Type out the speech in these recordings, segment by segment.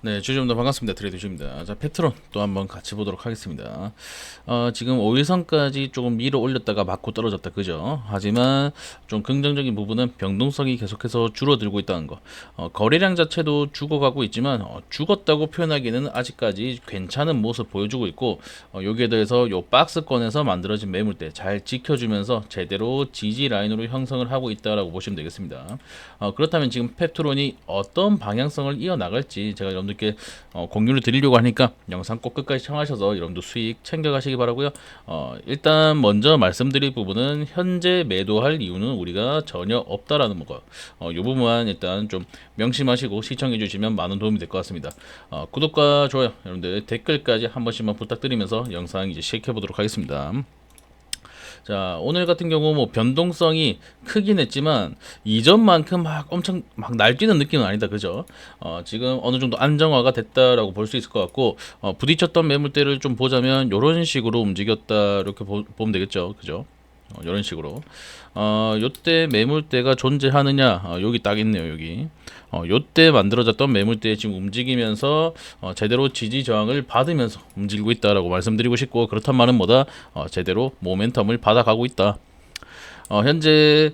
네, 주주분들 반갑습니다. 트레이드 주입니다. 자, 페트론 또 한번 같이 보도록 하겠습니다. 어, 지금 5일선까지 조금 밀어 올렸다가 맞고 떨어졌다. 그죠? 하지만 좀 긍정적인 부분은 병동성이 계속해서 줄어들고 있다는 거. 어, 거래량 자체도 죽어가고 있지만 어, 죽었다고 표현하기는 아직까지 괜찮은 모습 보여주고 있고 어, 여기에 대해서 요 박스권에서 만들어진 매물대 잘 지켜주면서 제대로 지지 라인으로 형성을 하고 있다라고 보시면 되겠습니다. 어, 그렇다면 지금 페트론이 어떤 방향성을 이어나갈지 제가 여러분 들께 어, 공유를 드리려고 하니까 영상 꼭 끝까지 시청하셔서 여러분도 수익 챙겨가시기 바라고요. 어, 일단 먼저 말씀드릴 부분은 현재 매도할 이유는 우리가 전혀 없다라는 거. 어, 이 부분만 일단 좀 명심하시고 시청해 주시면 많은 도움이 될 것 같습니다. 어, 구독과 좋아요 여러분들 댓글까지 한 번씩만 부탁드리면서 영상 이제 시작해 보도록 하겠습니다. 자 오늘 같은 경우 뭐 변동성이 크긴 했지만 이전만큼 막 엄청 막 날뛰는 느낌은 아니다 그죠? 어 지금 어느 정도 안정화가 됐다라고 볼 수 있을 것 같고 어 부딪혔던 매물대를 좀 보자면 요런 식으로 움직였다 이렇게 보, 보면 되겠죠 그죠? 어, 이런 식으로. 어 요때 매물대가 존재하느냐 어, 여기 딱 있네요 여기 어 요때 만들어졌던 매물대 지금 움직이면서 어, 제대로 지지 저항을 받으면서 움직이고 있다라고 말씀드리고 싶고 그렇단 말은 뭐다 어, 제대로 모멘텀을 받아가고 있다 어, 현재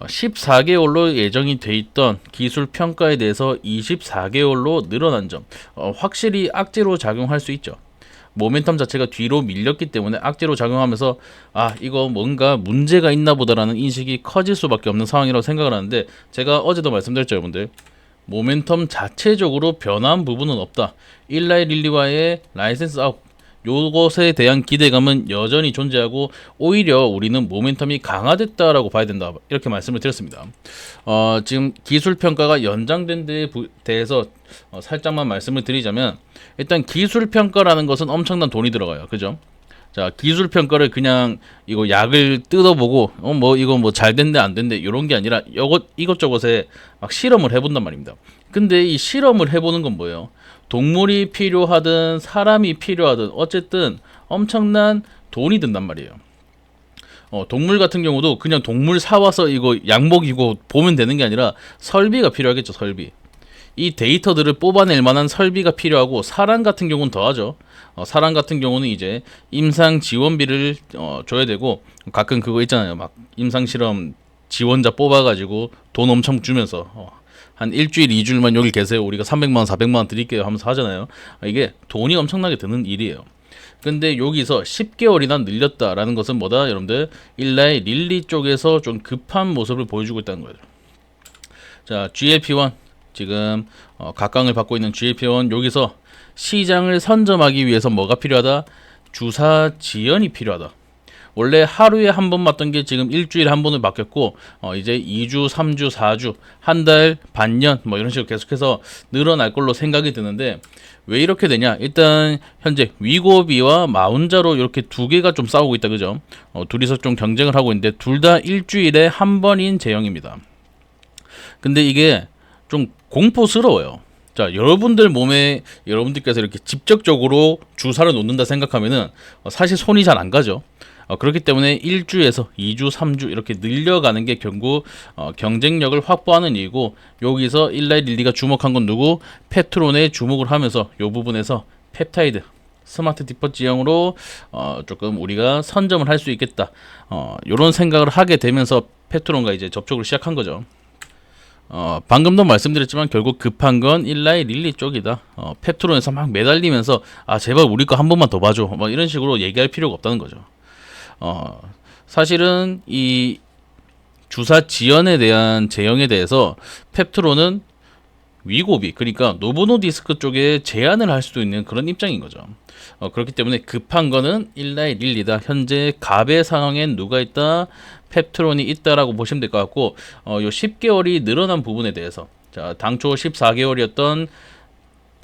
14개월로 예정이 돼 있던 기술 평가에 대해서 24개월로 늘어난 점 어, 확실히 악재로 작용할 수 있죠. 모멘텀 자체가 뒤로 밀렸기 때문에 악재로 작용하면서 아 이거 뭔가 문제가 있나 보다라는 인식이 커질 수밖에 없는 상황이라고 생각을 하는데 제가 어제도 말씀드렸죠 여러분들. 모멘텀 자체적으로 변한 부분은 없다. 1라이 릴리와의 라이센스 아웃 요것에 대한 기대감은 여전히 존재하고 오히려 우리는 모멘텀이 강화됐다라고 봐야 된다 이렇게 말씀을 드렸습니다. 어, 지금 기술 평가가 연장된 데에 부- 대해서 어, 살짝만 말씀을 드리자면 일단 기술 평가라는 것은 엄청난 돈이 들어가요. 그죠? 자 기술 평가를 그냥 이거 약을 뜯어보고 어 뭐 이거 뭐 잘 된대 안 된대 이런 게 아니라 이것 이것저것에 막 실험을 해본단 말입니다. 근데 이 실험을 해보는 건 뭐예요? 동물이 필요하든 사람이 필요하든 어쨌든 엄청난 돈이 든단 말이에요. 어, 동물 같은 경우도 그냥 동물 사와서 이거 양목이고 보면 되는 게 아니라 설비가 필요하겠죠, 설비. 이 데이터들을 뽑아낼 만한 설비가 필요하고 사람 같은 경우는 더하죠. 어, 사람 같은 경우는 이제 임상 지원비를 어, 줘야 되고 가끔 그거 있잖아요. 막 임상 실험 지원자 뽑아가지고 돈 엄청 주면서 어, 한 일주일, 이주일만 여기 계세요. 우리가 300만 원, 400만 원 드릴게요 하면서 하잖아요. 아, 이게 돈이 엄청나게 드는 일이에요. 근데 여기서 10개월이나 늘렸다라는 것은 뭐다? 여러분들 일라의 릴리 쪽에서 좀 급한 모습을 보여주고 있다는 거예요. 자, GLP-1 지금 어, 각광을 받고 있는 GLP-1 여기서 시장을 선점하기 위해서 뭐가 필요하다? 주사 지연이 필요하다. 원래 하루에 한 번 맞던 게 지금 일주일에 한 번을 바뀌었고 어 이제 2주, 3주, 4주, 한 달, 반년 뭐 이런 식으로 계속해서 늘어날 걸로 생각이 드는데 왜 이렇게 되냐? 일단 현재 위고비와 마운자로 이렇게 두 개가 좀 싸우고 있다 그죠? 어 둘이서 좀 경쟁을 하고 있는데 둘 다 일주일에 한 번인 제형입니다. 근데 이게 좀 공포스러워요. 자, 여러분들 몸에 여러분들께서 이렇게 직접적으로 주사를 놓는다 생각하면은 어, 사실 손이 잘 안 가죠. 어, 그렇기 때문에 1주에서 2주, 3주 이렇게 늘려가는 게 결국 어, 경쟁력을 확보하는 일이고 여기서 일라이 릴리가 주목한 건 누구? 페트론에 주목을 하면서 이 부분에서 펩타이드 스마트 디퍼 지형으로 어, 조금 우리가 선점을 할 수 있겠다. 어, 이런 생각을 하게 되면서 페트론과 이제 접촉을 시작한 거죠. 어, 방금도 말씀드렸지만 결국 급한 건 일라이 릴리 쪽이다. 어, 펩트론에서 막 매달리면서 아 제발 우리 거 한 번만 더 봐줘. 뭐 이런 식으로 얘기할 필요가 없다는 거죠. 어, 사실은 이 주사 지연에 대한 제형에 대해서 펩트론은 위고비 그러니까 노보노 디스크 쪽에 제한을 할 수도 있는 그런 입장인 거죠. 어, 그렇기 때문에 급한 거는 일라이 릴리다. 현재 갑의 상황엔 누가 있다? 펩트론이 있다라고 보시면 될 것 같고 어, 요 10개월이 늘어난 부분에 대해서 자 당초 14개월이었던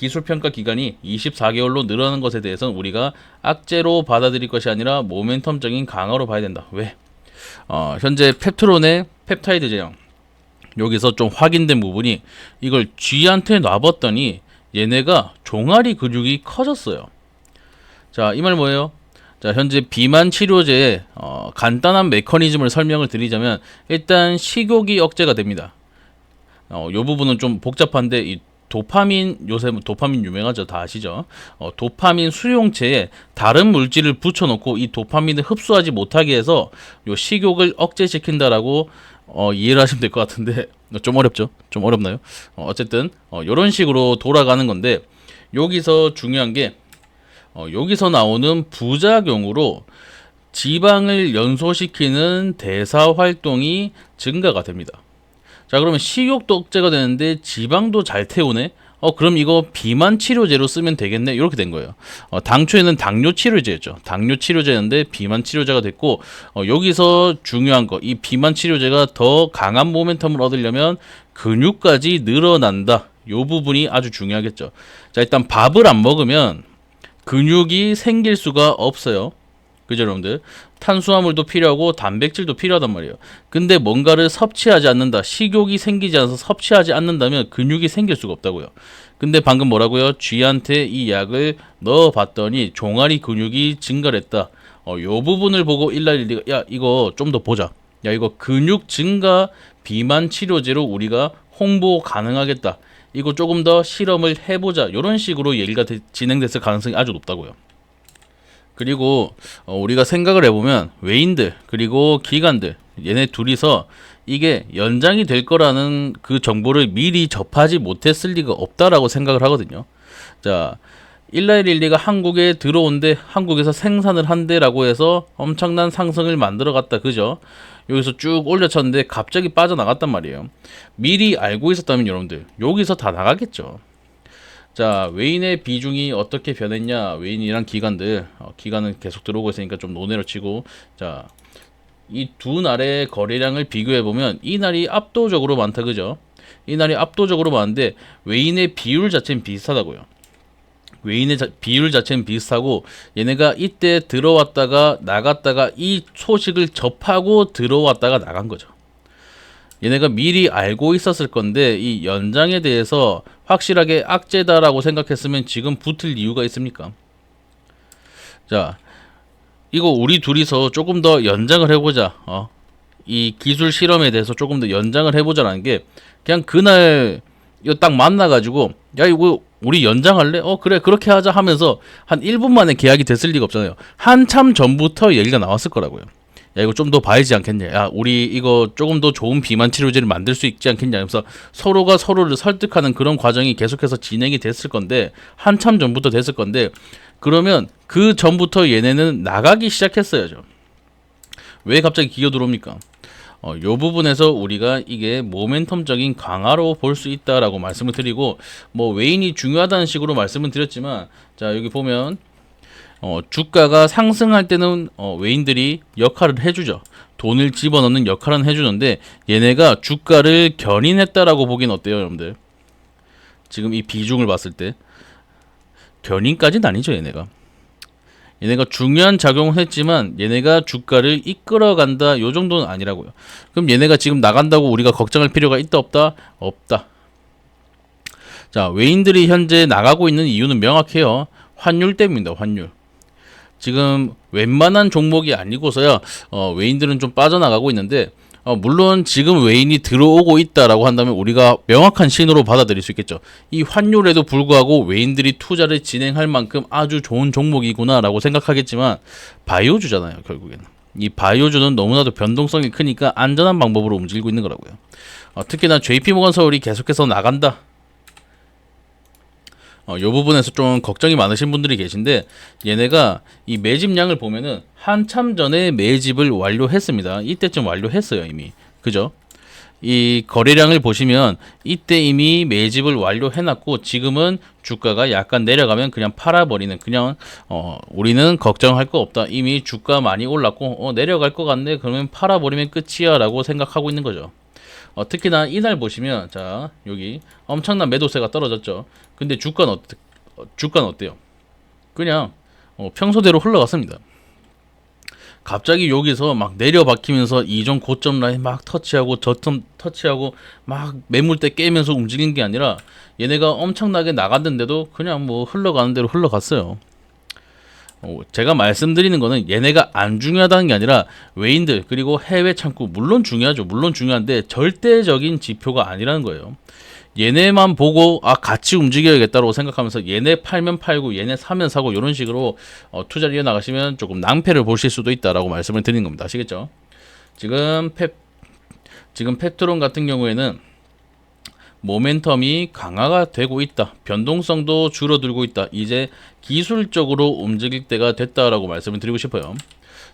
기술 평가 기간이 24개월로 늘어난 것에 대해서는 우리가 악재로 받아들일 것이 아니라 모멘텀적인 강화로 봐야 된다. 왜? 어, 현재 펩트론의 펩타이드 제형 여기서 좀 확인된 부분이 이걸 쥐한테 놔봤더니 얘네가 종아리 근육이 커졌어요. 자, 이 말 뭐예요? 자, 현재 비만 치료제의 어, 간단한 메커니즘을 설명을 드리자면 일단 식욕이 억제가 됩니다. 어, 요 부분은 좀 복잡한데 이 도파민 요새 뭐 도파민 유명하죠. 다 아시죠? 어, 도파민 수용체에 다른 물질을 붙여놓고 이 도파민을 흡수하지 못하게 해서 요 식욕을 억제시킨다라고 어, 이해를 하시면 될 것 같은데 좀 어렵죠? 좀 어렵나요? 어, 어쨌든 어, 이런 식으로 돌아가는 건데 여기서 중요한 게 어, 여기서 나오는 부작용으로 지방을 연소시키는 대사 활동이 증가가 됩니다. 자, 그러면 식욕도 억제가 되는데 지방도 잘 태우네? 어, 그럼 이거 비만 치료제로 쓰면 되겠네? 이렇게 된 거예요. 어, 당초에는 당뇨 치료제였죠. 당뇨 치료제였는데 비만 치료제가 됐고, 어, 여기서 중요한 거, 이 비만 치료제가 더 강한 모멘텀을 얻으려면 근육까지 늘어난다. 요 부분이 아주 중요하겠죠. 자, 일단 밥을 안 먹으면 근육이 생길 수가 없어요. 그죠, 여러분들? 탄수화물도 필요하고 단백질도 필요하단 말이에요. 근데 뭔가를 섭취하지 않는다. 식욕이 생기지 않아서 섭취하지 않는다면 근육이 생길 수가 없다고요. 근데 방금 뭐라고요? 쥐한테 이 약을 넣어봤더니 종아리 근육이 증가했다. 어, 요 부분을 보고 일라일리가 야 이거 좀 더 보자. 야 이거 근육 증가 비만 치료제로 우리가 홍보 가능하겠다. 이거 조금 더 실험을 해보자. 이런 식으로 얘기가 되- 진행됐을 가능성이 아주 높다고요. 그리고 어, 우리가 생각을 해보면 외인들 그리고 기관들 얘네 둘이서 이게 연장이 될 거라는 그 정보를 미리 접하지 못했을 리가 없다라고 생각을 하거든요. 자, 1112가 한국에 들어온데 한국에서 생산을 한대라고 해서 엄청난 상승을 만들어 갔다 그죠? 여기서 쭉 올려쳤는데 갑자기 빠져나갔단 말이에요. 미리 알고 있었다면 여러분들 여기서 다 나가겠죠. 자, 외인의 비중이 어떻게 변했냐? 외인이랑 기관들, 어, 기관은 계속 들어오고 있으니까 좀 논외로 치고, 자, 이 두 날의 거래량을 비교해 보면 이 날이 압도적으로 많다, 그죠? 이 날이 압도적으로 많은데 외인의 비율 자체는 비슷하다고요. 외인의 자- 비율 자체는 비슷하고 얘네가 이때 들어왔다가 나갔다가 이 소식을 접하고 들어왔다가 나간 거죠. 얘네가 미리 알고 있었을 건데 이 연장에 대해서 확실하게 악재다라고 생각했으면 지금 붙을 이유가 있습니까? 자, 이거 우리 둘이서 조금 더 연장을 해보자. 어, 이 기술 실험에 대해서 조금 더 연장을 해보자라는 게 그냥 그날 이거 딱 만나가지고 야 이거 우리 연장할래? 어 그래 그렇게 하자 하면서 한 1분 만에 계약이 됐을 리가 없잖아요. 한참 전부터 얘기가 나왔을 거라고요. 야 이거 좀 더 봐야지 않겠냐. 야 우리 이거 조금 더 좋은 비만 치료제를 만들 수 있지 않겠냐. 하면서 서로가 서로를 설득하는 그런 과정이 계속해서 진행이 됐을 건데 한참 전부터 됐을 건데 그러면 그 전부터 얘네는 나가기 시작했어야죠. 왜 갑자기 기어 들어옵니까? 어, 요 부분에서 우리가 이게 모멘텀적인 강화로 볼 수 있다라고 말씀을 드리고 뭐 외인이 중요하다는 식으로 말씀을 드렸지만 자 여기 보면 어, 주가가 상승할 때는 어, 외인들이 역할을 해주죠. 돈을 집어넣는 역할은 해주는데 얘네가 주가를 견인했다라고 보긴 어때요, 여러분들? 지금 이 비중을 봤을 때 견인까지는 아니죠, 얘네가. 얘네가 중요한 작용을 했지만 얘네가 주가를 이끌어간다 요 정도는 아니라고요. 그럼 얘네가 지금 나간다고 우리가 걱정할 필요가 있다 없다? 없다. 자, 외인들이 현재 나가고 있는 이유는 명확해요. 환율 때문입니다. 환율. 지금 웬만한 종목이 아니고서야 어, 외인들은 좀 빠져나가고 있는데 어, 물론 지금 외인이 들어오고 있다라고 한다면 우리가 명확한 신호로 받아들일 수 있겠죠. 이 환율에도 불구하고 외인들이 투자를 진행할 만큼 아주 좋은 종목이구나라고 생각하겠지만 바이오주잖아요, 결국에는. 이 바이오주는 너무나도 변동성이 크니까 안전한 방법으로 움직이고 있는 거라고요. 어, 특히나 JP모건 서울이 계속해서 나간다. 어, 요 부분에서 좀 걱정이 많으신 분들이 계신데 얘네가 이 매집량을 보면은 한참 전에 매집을 완료했습니다. 이때쯤 완료했어요 이미 그죠? 이 거래량을 보시면 이때 이미 매집을 완료해놨고 지금은 주가가 약간 내려가면 그냥 팔아버리는 그냥 어 우리는 걱정할 거 없다 이미 주가 많이 올랐고 어 내려갈 것 같네 그러면 팔아버리면 끝이야 라고 생각하고 있는 거죠. 어, 특히나 이날 보시면 자 여기 엄청난 매도세가 떨어졌죠. 근데 주가는? 어, 주가는 어때요? 그냥 어, 평소대로 흘러갔습니다. 갑자기 여기서 막 내려박히면서 이전 고점 라인 막 터치하고 저점 터치하고 막 매물대 깨면서 움직인 게 아니라 얘네가 엄청나게 나갔는데도 그냥 뭐 흘러가는 대로 흘러갔어요. 어, 제가 말씀드리는 거는 얘네가 안 중요하다는 게 아니라 외인들 그리고 해외 창구 물론 중요하죠. 물론 중요한데 절대적인 지표가 아니라는 거예요. 얘네만 보고 아 같이 움직여야겠다고 생각하면서 얘네 팔면 팔고 얘네 사면 사고 이런 식으로 어, 투자를 이어나가시면 조금 낭패를 보실 수도 있다라고 말씀을 드리는 겁니다. 아시겠죠? 지금 페 지금 페트론 같은 경우에는 모멘텀이 강화가 되고 있다. 변동성도 줄어들고 있다. 이제 기술적으로 움직일 때가 됐다라고 말씀을 드리고 싶어요.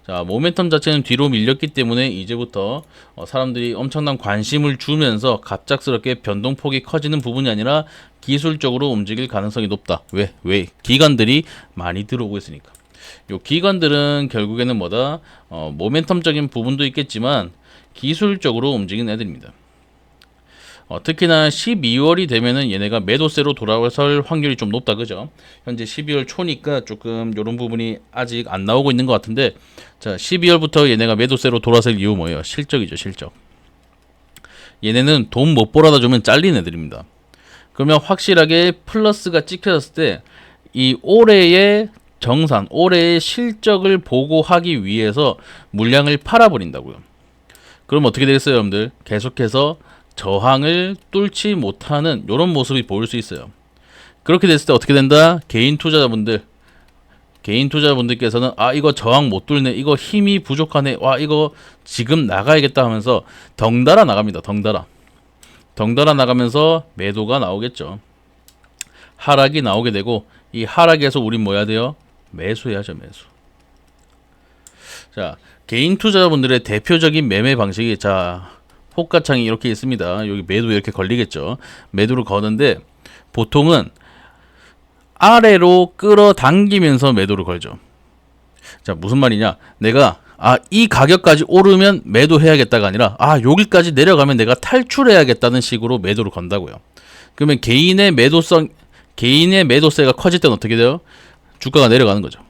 자, 모멘텀 자체는 뒤로 밀렸기 때문에 이제부터 어, 사람들이 엄청난 관심을 주면서 갑작스럽게 변동폭이 커지는 부분이 아니라 기술적으로 움직일 가능성이 높다. 왜? 왜? 기관들이 많이 들어오고 있으니까. 요 기관들은 결국에는 뭐다? 어, 모멘텀적인 부분도 있겠지만 기술적으로 움직이는 애들입니다. 어, 특히나 12월이 되면은 얘네가 매도세로 돌아설 확률이 좀 높다 그죠? 현재 12월 초니까 조금 이런 부분이 아직 안 나오고 있는 것 같은데 자 12월부터 얘네가 매도세로 돌아설 이유 뭐예요? 실적이죠 실적. 얘네는 돈 못 벌어다 주면 잘린 애들입니다. 그러면 확실하게 플러스가 찍혀졌을 때 이 올해의 정산, 올해의 실적을 보고하기 위해서 물량을 팔아버린다고요. 그럼 어떻게 되겠어요, 여러분들? 계속해서 저항을 뚫지 못하는 이런 모습이 보일 수 있어요. 그렇게 됐을 때 어떻게 된다? 개인 투자자분들, 개인 투자자분들께서는 아 이거 저항 못 뚫네, 이거 힘이 부족하네, 와 이거 지금 나가야겠다 하면서 덩달아 나갑니다. 덩달아, 덩달아 나가면서 매도가 나오겠죠. 하락이 나오게 되고 이 하락에서 우린 뭐 해야 돼요? 매수해야죠, 매수. 자, 개인 투자자분들의 대표적인 매매 방식이 자 호가창이 이렇게 있습니다. 여기 매도 이렇게 걸리겠죠. 매도를 거는데 보통은 아래로 끌어당기면서 매도를 걸죠. 자, 무슨 말이냐? 내가 아, 이 가격까지 오르면 매도해야겠다가 아니라 아, 여기까지 내려가면 내가 탈출해야겠다는 식으로 매도를 건다고요. 그러면 개인의 매도성 개인의 매도세가 커질 때는 어떻게 돼요? 주가가 내려가는 거죠.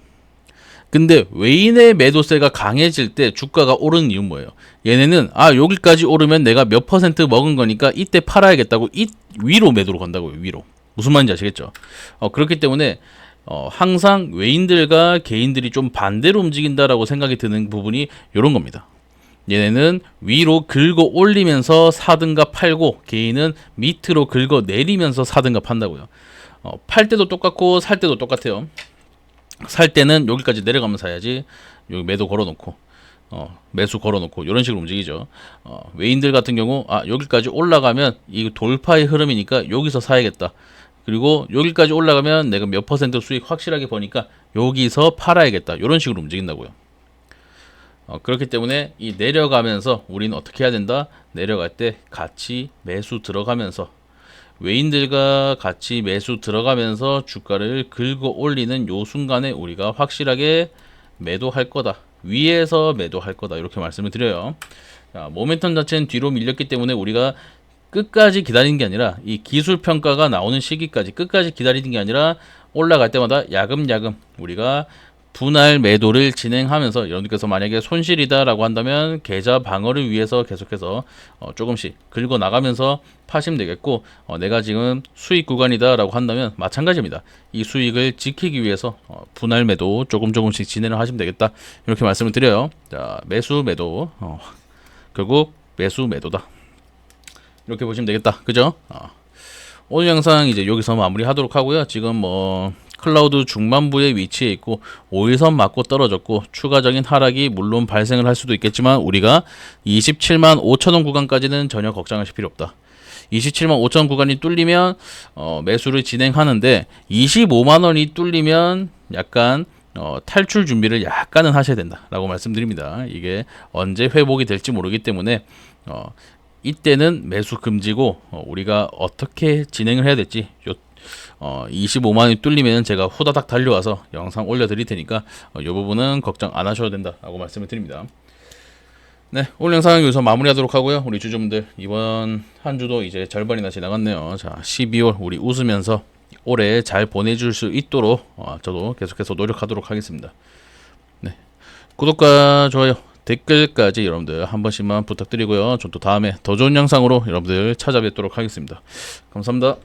근데 외인의 매도세가 강해질 때 주가가 오르는 이유는 뭐예요? 얘네는 아 여기까지 오르면 내가 몇 퍼센트 먹은 거니까 이때 팔아야겠다고 이 위로 매도를 건다고요 위로 무슨 말인지 아시겠죠? 어, 그렇기 때문에 어, 항상 외인들과 개인들이 좀 반대로 움직인다라고 생각이 드는 부분이 이런 겁니다. 얘네는 위로 긁어 올리면서 사든가 팔고 개인은 밑으로 긁어 내리면서 사든가 판다고요. 어, 팔 때도 똑같고 살 때도 똑같아요. 살 때는 여기까지 내려가면 사야지 여기 매도 걸어놓고 어, 매수 걸어놓고 이런 식으로 움직이죠. 어, 외인들 같은 경우 아 여기까지 올라가면 이 돌파의 흐름이니까 여기서 사야겠다. 그리고 여기까지 올라가면 내가 몇 퍼센트 수익 확실하게 보니까 여기서 팔아야겠다. 이런 식으로 움직인다고요. 어, 그렇기 때문에 이 내려가면서 우리는 어떻게 해야 된다? 내려갈 때 같이 매수 들어가면서 외인들과 같이 매수 들어가면서 주가를 긁어 올리는 요 순간에 우리가 확실하게 매도할 거다. 위에서 매도할 거다. 이렇게 말씀을 드려요. 자, 모멘텀 자체는 뒤로 밀렸기 때문에 우리가 끝까지 기다리는 게 아니라 이 기술 평가가 나오는 시기까지 끝까지 기다리는 게 아니라 올라갈 때마다 야금야금 우리가 분할 매도를 진행하면서 여러분께서 만약에 손실이다라고 한다면 계좌 방어를 위해서 계속해서 어, 조금씩 긁어 나가면서 파시면 되겠고 어, 내가 지금 수익 구간이다라고 한다면 마찬가지입니다. 이 수익을 지키기 위해서 어, 분할 매도 조금 조금씩 진행을 하시면 되겠다 이렇게 말씀을 드려요. 자 매수 매도 어, 결국 매수 매도다 이렇게 보시면 되겠다. 그죠? 어. 오늘 영상 이제 여기서 마무리하도록 하고요. 지금 뭐 클라우드 중반부에 위치해 있고 5일선 맞고 떨어졌고 추가적인 하락이 물론 발생을 할 수도 있겠지만 우리가 27만 5천원 구간까지는 전혀 걱정하실 필요 없다. 27만 5천 구간이 뚫리면 어, 매수를 진행하는데 25만 원이 뚫리면 약간 어, 탈출 준비를 약간은 하셔야 된다라고 말씀드립니다. 이게 언제 회복이 될지 모르기 때문에 어, 이때는 매수 금지고 어, 우리가 어떻게 진행을 해야 될지 요 어, 25만 원이 뚫리면 제가 후다닥 달려와서 영상 올려드릴 테니까 어, 이 부분은 걱정 안 하셔도 된다라고 말씀을 드립니다. 네, 오늘 영상은 여기서 마무리하도록 하고요. 우리 주주분들 이번 한 주도 이제 절반이나 지나갔네요. 자, 12월 우리 웃으면서 올해 잘 보내줄 수 있도록 어, 저도 계속해서 노력하도록 하겠습니다. 네, 구독과 좋아요, 댓글까지 여러분들 한 번씩만 부탁드리고요. 저또 다음에 더 좋은 영상으로 여러분들 찾아뵙도록 하겠습니다. 감사합니다.